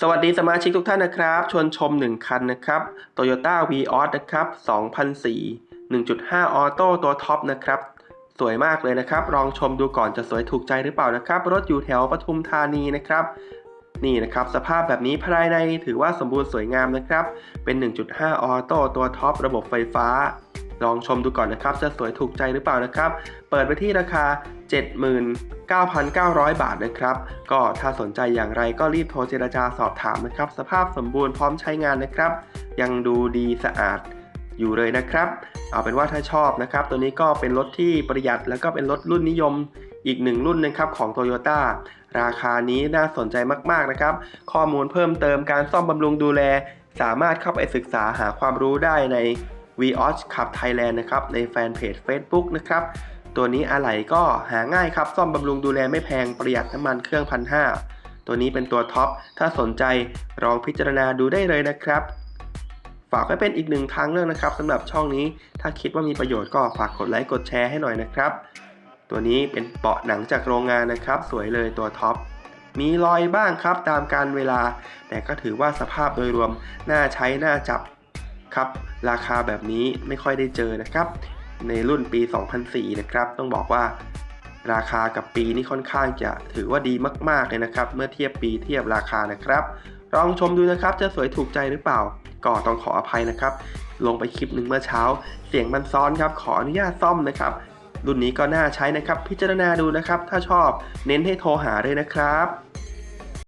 สวัสดีสมาชิกทุกท่านนะครับ ชวนชม 1 คันนะครับ Toyota Vios นะครับ2004 1.5 ออโต้ตัวท็อปนะครับ สวยมากเลยนะครับ ลองชมดูก่อนจะสวยถูกใจหรือเปล่านะครับ รถอยู่แถวปทุมธานีนะครับ นี่นะครับ สภาพแบบนี้ภายในถือว่าสมบูรณ์สวยงามนะครับ เป็น 1.5 ออโต้ตัวท็อป ระบบไฟฟ้า ลองชมดูก่อนนะครับจะสวยถูกใจหรือเปล่านะครับ เปิดไปที่ราคา 79,900 บาทนะครับ ก็ถ้าสนใจอย่างไรก็รีบโทรเจรจาสอบถามนะครับ สภาพสมบูรณ์พร้อมใช้งานนะครับ ยังดูดีสะอาดอยู่เลยนะครับ เอาเป็นว่าถ้าชอบนะครับ ตัวนี้ก็เป็นรถที่ประหยัดแล้วก็เป็นรถรุ่นนิยมอีกหนึ่งรุ่นนะครับของ Toyota ราคานี้น่าสนใจมาก ๆ นะครับ ข้อมูลเพิ่มเติมการซ่อมบำรุงดูแล สามารถเข้าไปศึกษาหาความรู้ได้ใน v o s Club Thailand นะครับในแฟนเพจ Facebook นะครับตัวนี้อะไหล่ก็หาง่ายครับซ่อมบำรุงดูแลไม่แพงประหยัดน้ำมันเครื่องพันห้าตัวนี้เป็นตัวท็อปถ้าสนใจลองพิจารณาดูได้เลยนะครับ ฝากไว้เป็นอีกหนึ่งทางเลือกนะครับสำหรับช่องนี้ถ้าคิดว่ามีประโยชน์ก็ฝากกดไลค์กดแชร์ให้หน่อยนะครับ ตัวนี้เป็นเบาะหนังจากโรงงานนะครับ สวยเลยตัวท็อปมีรอยบ้างครับตามการเวลา แต่ก็ถือว่าสภาพโดยรวมน่าใช้น่าจับ ครับ ราคาแบบนี้ไม่ค่อยได้เจอนะครับ ในรุ่นปี 2004 นะครับ ต้องบอกว่าราคากับปีนี้ค่อนข้างจะถือว่าดีมากๆเลยนะครับ เมื่อเทียบปีเทียบราคานะครับ ลองชมดูนะครับ จะสวยถูกใจหรือเปล่า ก็ต้องขออภัยนะครับ ลงไปคลิปหนึ่งเมื่อเช้า เสียงมันซ้อนครับ ขออนุญาตซ่อมนะครับ รุ่นนี้ก็น่าใช้นะครับ พิจารณาดูนะครับ ถ้าชอบเน้นให้โทรหาเลยนะครับ